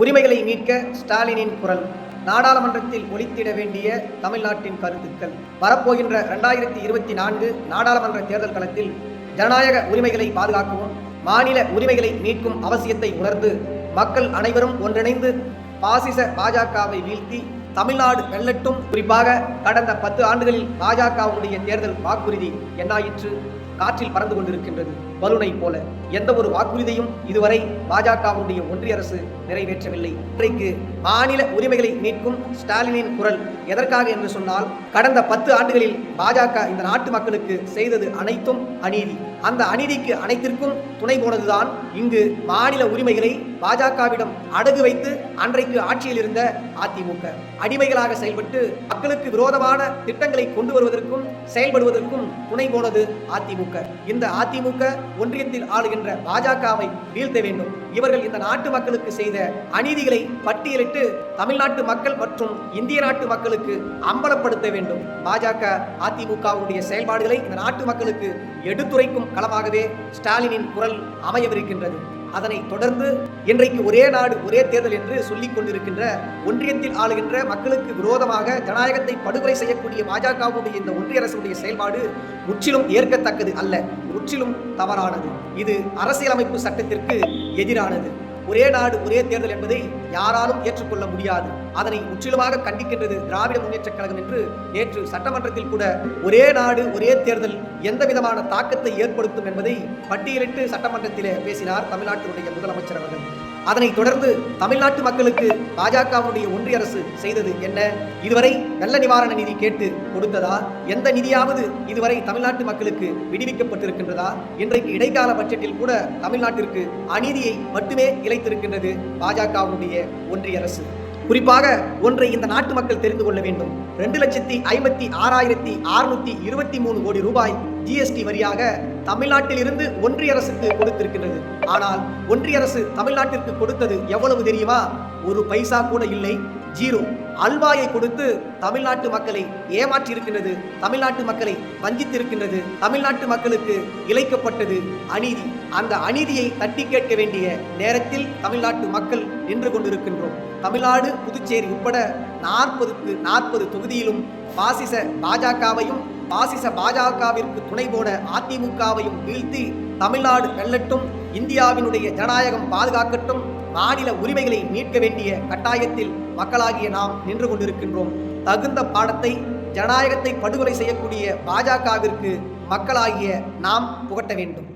உரிமைகளை மீட்க ஸ்டாலினின் குரல். நாடாளுமன்றத்தில் ஒழித்திட வேண்டிய தமிழ்நாட்டின் கருத்துக்கள். வரப்போகின்ற இரண்டாயிரத்தி இருபத்தி நான்கு நாடாளுமன்ற தேர்தல் களத்தில் ஜனநாயக உரிமைகளை பாதுகாக்கவும் மாநில உரிமைகளை மீட்கும் அவசியத்தை உணர்ந்து மக்கள் அனைவரும் ஒன்றிணைந்து பாசிச பாஜகவை வீழ்த்தி தமிழ்நாடு வெல்லட்டும். குறிப்பாக கடந்த பத்து ஆண்டுகளில் பாஜகவுடைய தேர்தல் வாக்குறுதி என்னாயிற்று? காற்றில் பறந்து கொண்டிருக்கின்றது. பலூனை போல. எந்த ஒரு வாக்குறுதியும் இதுவரை பாஜகவுடைய ஒன்றிய அரசு நிறைவேற்றவில்லை. இன்றைக்கு மாநில உரிமைகளை மீட்கும் ஸ்டாலினின் குரல் எதற்காக என்று சொன்னால் கடந்த பத்து ஆண்டுகளில் பாஜக இந்த நாட்டு மக்களுக்கு செய்தது அனைத்தும் அநீதி. அந்த அநீதிக்கு அனைத்திற்கும் துணை போனதுதான் இங்கு மாநில உரிமைகளை பாஜகவிடம் அடகு வைத்து அன்றைக்கு ஆட்சியில் இருந்த அதிமுக. அடிமைகளாக செயல்பட்டு மக்களுக்கு விரோதமான திட்டங்களை கொண்டு வருவதற்கும் செயல்படுவதற்கும் துணை போனது அதிமுக. இந்த அதிமுக ஒன்றியத்தில் ஆளுகின்ற பாஜகவை வீழ்த்த வேண்டும். இவர்கள் இந்த நாட்டு மக்களுக்கு செய்த அநீதிகளை பட்டியலிட்டு தமிழ்நாட்டு மக்கள் மற்றும் இந்திய நாட்டு மக்களுக்கு அம்பலப்படுத்த வேண்டும். பாஜக அதிமுகவுடைய செயல்பாடுகளை இந்த நாட்டு மக்களுக்கு எடுத்துரைக்கும் களமாகவே ஸ்டாலினின் குரல் அமையவிருக்கின்றது. அதனை தொடர்ந்து இன்றைக்கு ஒரே நாடு ஒரே தேர்தல் என்று சொல்லிக் கொண்டிருக்கின்ற ஒன்றியத்தில் ஆளுகின்ற மக்களுக்கு விரோதமாக ஜனநாயகத்தை படுகொலை செய்யக்கூடிய பாஜகவுடைய இந்த ஒன்றிய அரசுடைய செயல்பாடு முற்றிலும் ஏற்கத்தக்கது அல்ல முற்றிலும் தவறானது. இது அரசியலமைப்பு சட்டத்திற்கு எதிரானது. ஒரே நாடு ஒரே தேர்தல் என்பதை யாராலும் ஏற்றுக்கொள்ள முடியாது. அதனை முற்றிலுமாக கண்டிக்கின்றது திராவிட முன்னேற்றக் கழகம் என்று நேற்று சட்டமன்றத்தில் கூட ஒரே நாடு ஒரே தேர்தல் எந்த விதமான தாக்கத்தை ஏற்படுத்தும் என்பதை பட்டியலிட்டு சட்டமன்றத்திலே பேசினார் தமிழ்நாட்டினுடைய முதலமைச்சர் அவர்கள். அதனைத் தொடர்ந்து தமிழ்நாட்டு மக்களுக்கு பாஜகவுடைய ஒன்றிய அரசு செய்தது என்ன? இதுவரை வெள்ள நிவாரண நிதி கேட்டு கொடுத்ததா? எந்த நிதியாவது இதுவரை தமிழ்நாட்டு மக்களுக்கு விடுவிக்கப்பட்டிருக்கின்றதா? இன்றைக்கு இடைக்கால பட்ஜெட்டில் கூட தமிழ்நாட்டிற்கு அநீதியை மட்டுமே இழைத்திருக்கின்றது பாஜகவுடைய ஒன்றிய அரசு. குறிப்பாக ஒன்றை இந்த நாட்டு மக்கள் தெரிந்து கொள்ள வேண்டும். ரெண்டு லட்சத்தி ஐம்பத்தி ஆறாயிரத்தி அறுநூத்தி இருபத்தி மூணு கோடி ரூபாய் ஜிஎஸ்டி வரியாக தமிழ்நாட்டில் இருந்து ஒன்றிய அரசுக்கு கொடுத்திருக்கின்றது. ஆனால் ஒன்றிய அரசு தமிழ்நாட்டிற்கு கொடுத்தது எவ்வளவு தெரியுமா? ஒரு பைசா கூட இல்லை. ஜீரோ. அல்வாயை கொடுத்து தமிழ்நாட்டு மக்களை ஏமாற்றி இருக்கின்றது தமிழ்நாட்டு மக்களை வஞ்சித்திருக்கின்றது தமிழ்நாட்டு மக்களுக்கு இழைக்கப்பட்டது அநீதி. அந்த அநீதியை தட்டி கேட்க வேண்டிய நேரத்தில் தமிழ்நாட்டு மக்கள் நின்று கொண்டிருக்கின்றோம். தமிழ்நாடு புதுச்சேரி உட்பட நாற்பதுக்கு நாற்பது தொகுதியிலும் பாசிச பாஜகவையும் பாசிச பாஜகவிற்கு துணை போன அதிமுகவையும் வீழ்த்தி தமிழ்நாடு வெல்லட்டும் இந்தியாவினுடைய ஜனநாயகம் பாதுகாக்கட்டும் மாநில உரிமைகளை மீட்க வேண்டிய கட்டாயத்தில் மக்களாகிய நாம் நின்று கொண்டிருக்கின்றோம். தகுந்த பாடத்தை ஜனநாயகத்தை படுகொலை செய்யக்கூடிய பாஜகவிற்கு மக்களாகிய நாம் புகட்ட வேண்டும்.